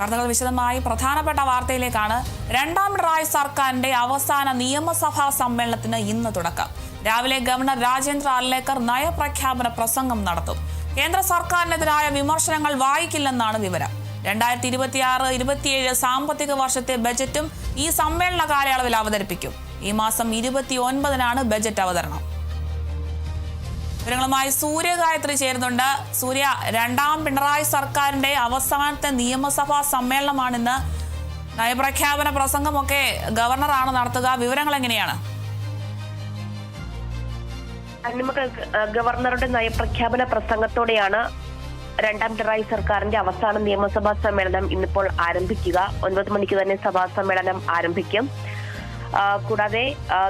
വാർത്തകൾ വിശദമായി. പ്രധാനപ്പെട്ട വാർത്തയിലേക്കാണ്. രണ്ടാം റായ് സർക്കാരിന്റെ അവസാന നിയമസഭാ സമ്മേളനത്തിന് ഇന്ന് തുടക്കം. രാവിലെ ഗവർണർ രാജേന്ദ്ര അർലേക്കർ നയപ്രഖ്യാപന പ്രസംഗം നടത്തും. കേന്ദ്ര സർക്കാരിനെതിരായ വിമർശനങ്ങൾ വായിക്കില്ലെന്നാണ് വിവരം. രണ്ടായിരത്തി ഇരുപത്തിയാറ് ഇരുപത്തിയേഴ് സാമ്പത്തിക വർഷത്തെ ബജറ്റും ഈ സമ്മേളന കാലയളവിൽ അവതരിപ്പിക്കും. ഈ മാസം ഇരുപത്തി ഒൻപതിനാണ് ബജറ്റ് അവതരണം. വിവരങ്ങളുമായി സൂര്യഗായത്രി ചേരുന്നുണ്ട്. സൂര്യ രണ്ടാം പിണറായി സർക്കാരിന്റെ അവസാനത്തെ നിയമസഭാ സമ്മേളനമാണിന്ന്. നയപ്രഖ്യാപന പ്രസംഗമൊക്കെ ഗവർണറാണ് നടത്തുക. വിവരങ്ങൾ എങ്ങനെയാണ് ഗവർണറുടെ നയപ്രഖ്യാപന പ്രസംഗത്തോടെയാണ് രണ്ടാം പിണറായി സർക്കാരിന്റെ അവസാന നിയമസഭാ സമ്മേളനം ഇന്നിപ്പോൾ ആരംഭിക്കുക. ഒൻപത് മണിക്ക് തന്നെ സഭാ സമ്മേളനം ആരംഭിക്കും. കൂടാതെ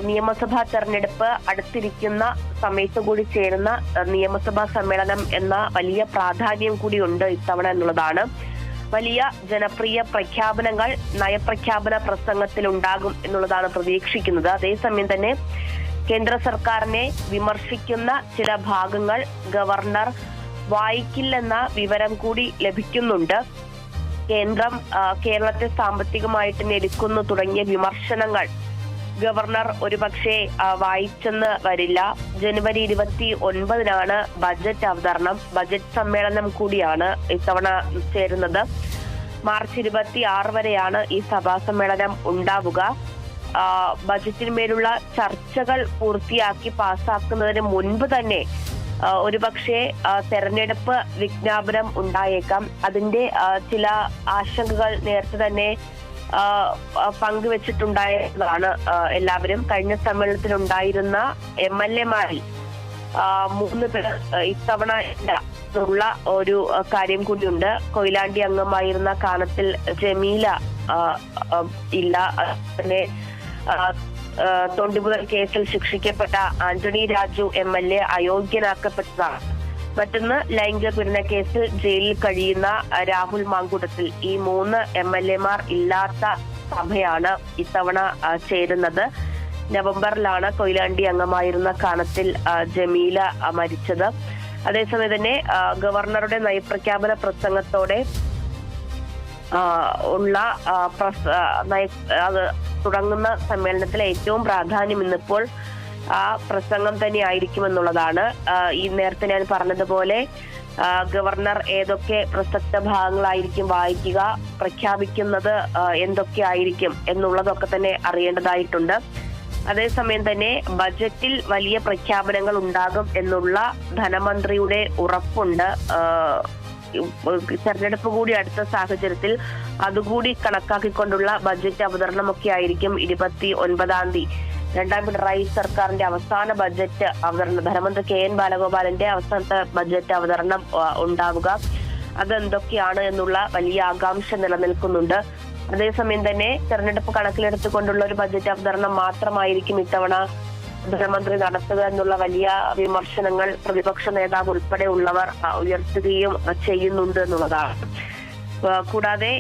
നിയമസഭാ തെരഞ്ഞെടുപ്പ് അടുത്തിരിക്കുന്ന സമയത്ത് കൂടി ചേരുന്ന നിയമസഭാ സമ്മേളനം എന്ന വലിയ പ്രാധാന്യം കൂടിയുണ്ട് ഇത്തവണ എന്നുള്ളതാണ്. വലിയ ജനപ്രിയ പ്രഖ്യാപനങ്ങൾ നയപ്രഖ്യാപന പ്രസംഗത്തിൽ ഉണ്ടാകും എന്നുള്ളതാണ് പ്രതീക്ഷിക്കുന്നത്. അതേസമയം തന്നെ കേന്ദ്ര സർക്കാരിനെ വിമർശിക്കുന്ന ചില ഭാഗങ്ങൾ ഗവർണർ വായിക്കില്ലെന്ന വിവരം കൂടി ലഭിക്കുന്നുണ്ട്. കേന്ദ്രം കേരളത്തെ സാമ്പത്തികമായിട്ട് ഞെരുക്കുന്നു തുടങ്ങിയ വിമർശനങ്ങൾ ഗവർണർ ഒരുപക്ഷെ പക്ഷേ വായിച്ചെന്ന് വരില്ല. ജനുവരി ഇരുപത്തി ഒൻപതിനാണ് ബജറ്റ് അവതരണം. ബജറ്റ് സമ്മേളനം കൂടിയാണ് ഇത്തവണ ചേരുന്നത്. മാർച്ച് ഇരുപത്തി ആറ് വരെയാണ് ഈ സഭാ സമ്മേളനം ഉണ്ടാവുക. ബജറ്റിന്മേലുള്ള ചർച്ചകൾ പൂർത്തിയാക്കി പാസ്സാക്കുന്നതിന് മുൻപ് തന്നെ ഒരുപക്ഷെ തെരഞ്ഞെടുപ്പ് വിജ്ഞാപനം ഉണ്ടായേക്കാം. അതിന്റെ ചില ആശങ്കകൾ നേരത്തെ തന്നെ പങ്കുവച്ചിട്ടുണ്ടായതാണ് എല്ലാവരും. കഴിഞ്ഞ സമ്മേളനത്തിലുണ്ടായിരുന്ന എം എൽ എമാരിൽ മൂന്ന് പേർ ഇത്തവണ ഉള്ള ഒരു കാര്യം കൂടിയുണ്ട്. കൊയിലാണ്ടി അംഗമായിരുന്ന കാലത്തിൽ ജമീല ഇല്ല. പിന്നെ തൊണ്ടിമുതൽ കേസിൽ ശിക്ഷിക്കപ്പെട്ട Antony Raju M L A അയോഗ്യനാക്കപ്പെട്ടതാണ്. മറ്റൊന്ന് ലൈംഗിക പീഡന കേസിൽ ജയിലിൽ കഴിയുന്ന രാഹുൽ മാങ്കുടത്തിൽ ഈ മൂന്ന് എം എൽ എമാർ ഇല്ലാത്ത സഭയാണ് ഇത്തവണ ചേരുന്നത്. നവംബറിലാണ് കൊയിലാണ്ടി അംഗമായിരുന്ന കാനത്തിൽ ജമീല മരിച്ചത്. അതേസമയം തന്നെ ഗവർണറുടെ നയപ്രഖ്യാപന പ്രസംഗത്തോടെ ഉള്ള തുടങ്ങുന്ന സമ്മേളനത്തിലെ ഏറ്റവും പ്രാധാന്യം ഇന്നിപ്പോൾ ആ പ്രസംഗം തന്നെ ആയിരിക്കും എന്നുള്ളതാണ് ഈ നേരത്തെ ഞാൻ പറഞ്ഞതുപോലെ ഗവർണർ ഏതൊക്കെ പ്രസക്ത ഭാഗങ്ങളായിരിക്കും വായിക്കുക പ്രഖ്യാപിക്കുന്നത് എന്തൊക്കെ ആയിരിക്കും എന്നുള്ളതൊക്കെ തന്നെ അറിയേണ്ടതായിട്ടുണ്ട്. അതേസമയം തന്നെ ബജറ്റിൽ വലിയ പ്രഖ്യാപനങ്ങൾ ഉണ്ടാകും എന്നുള്ള ധനമന്ത്രിയുടെ ഉറപ്പുണ്ട്. തെരഞ്ഞെടുപ്പ് കൂടി അടുത്ത സാഹചര്യത്തിൽ അതുകൂടി കണക്കാക്കിക്കൊണ്ടുള്ള ബജറ്റ് അവതരണമൊക്കെ ആയിരിക്കും ഇരുപത്തി ഒൻപതാം തീയതി. രണ്ടാം പിണറായി സർക്കാരിന്റെ അവസാന ബജറ്റ് അവതരണം ധനമന്ത്രി കെ എൻ ബാലഗോപാലിന്റെ അവസാനത്തെ ബജറ്റ് അവതരണം ഉണ്ടാവുക. അതെന്തൊക്കെയാണ് എന്നുള്ള വലിയ ആകാംക്ഷ നിലനിൽക്കുന്നുണ്ട്. അതേസമയം തന്നെ തെരഞ്ഞെടുപ്പ് കണക്കിലെടുത്തുകൊണ്ടുള്ള ഒരു ബജറ്റ് അവതരണം മാത്രമായിരിക്കും ഇത്തവണ ധനമന്ത്രി നടത്തുക എന്നുള്ള വലിയ വിമർശനങ്ങൾ പ്രതിപക്ഷ നേതാവ് ഉൾപ്പെടെ ഉള്ളവർ ആ, ഉയർത്തുകയും ചെയ്യുന്നുണ്ട് എന്നുള്ളതാണ്. കൂടാതെ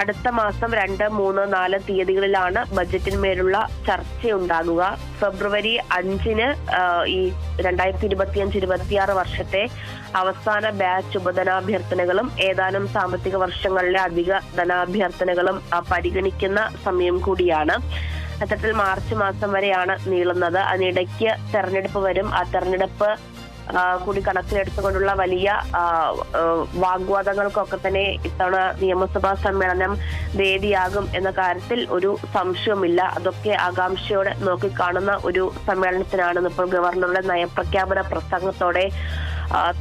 അടുത്ത മാസം രണ്ട് മൂന്ന് നാല് തീയതികളിലാണ് ബജറ്റിന്മേലുള്ള ചർച്ചയുണ്ടാകുക. ഫെബ്രുവരി അഞ്ചിന് ഈ രണ്ടായിരത്തി ഇരുപത്തിയഞ്ച് ഇരുപത്തിയാറ് വർഷത്തെ അവസാന ബാച്ച് ഉപധനാഭ്യർത്ഥനകളും ഏതാനും സാമ്പത്തിക വർഷങ്ങളിലെ അധിക ധനാഭ്യർത്ഥനകളും പരിഗണിക്കുന്ന സമയം കൂടിയാണ്. അത്തരത്തിൽ മാർച്ച് മാസം വരെയാണ് നീളുന്നത്. അതിനിടയ്ക്ക് തെരഞ്ഞെടുപ്പ് വരും. ആ തെരഞ്ഞെടുപ്പ് കൂടി കണക്കിലെടുത്തുകൊണ്ടുള്ള വലിയ വാഗ്വാദങ്ങൾക്കൊക്കെ തന്നെ ഇത്തവണ നിയമസഭാ സമ്മേളനം വേദിയാകും എന്ന കാര്യത്തിൽ ഒരു സംശയവുമില്ല. അതൊക്കെ ആകാംക്ഷയോടെ നോക്കിക്കാണുന്ന ഒരു സമ്മേളനത്തിനാണ് ഇപ്പോൾ ഗവർണറുടെ നയപ്രഖ്യാപന പ്രസംഗത്തോടെ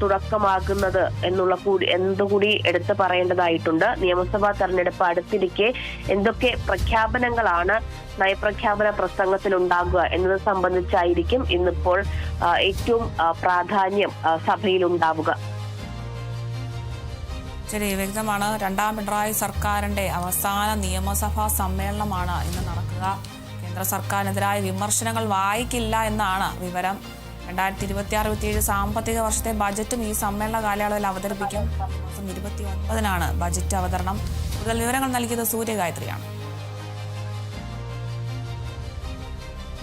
തുടക്കമാകുന്നത് എന്നുള്ള കൂടി എന്തുകൂടി എടുത്തു പറയേണ്ടതായിട്ടുണ്ട്. നിയമസഭാ തെരഞ്ഞെടുപ്പ് അടുത്തിരിക്കെ എന്തൊക്കെ പ്രഖ്യാപനങ്ങളാണ് നയപ്രഖ്യാപന പ്രസംഗത്തിൽ ഉണ്ടാകുക എന്നത് സംബന്ധിച്ചായിരിക്കും ഇന്നിപ്പോൾ ഏറ്റവും പ്രാധാന്യം സഭയിൽ ഉണ്ടാവുക ശരി വ്യക്തമാണ്. രണ്ടാം പിണറായി സർക്കാരിന്റെ അവസാന നിയമസഭാ സമ്മേളനമാണ് ഇന്ന് നടക്കുക. കേന്ദ്ര സർക്കാരിനെതിരായ വിമർശനങ്ങൾ വായിക്കില്ല എന്നാണ് വിവരം. രണ്ടായിരത്തി ഇരുപത്തി ആറ് ഇരുപത്തിയേഴ് സാമ്പത്തിക വർഷത്തെ ബജറ്റും ഈ സമ്മേളന കാലയളവിൽ അവതരിപ്പിക്കും. ഇരുപത്തി ഒൻപതിനാണ് ബജറ്റ് അവതരണം. കൂടുതൽ വിവരങ്ങൾ നൽകിയത് സൂര്യഗായത്രിയാണ്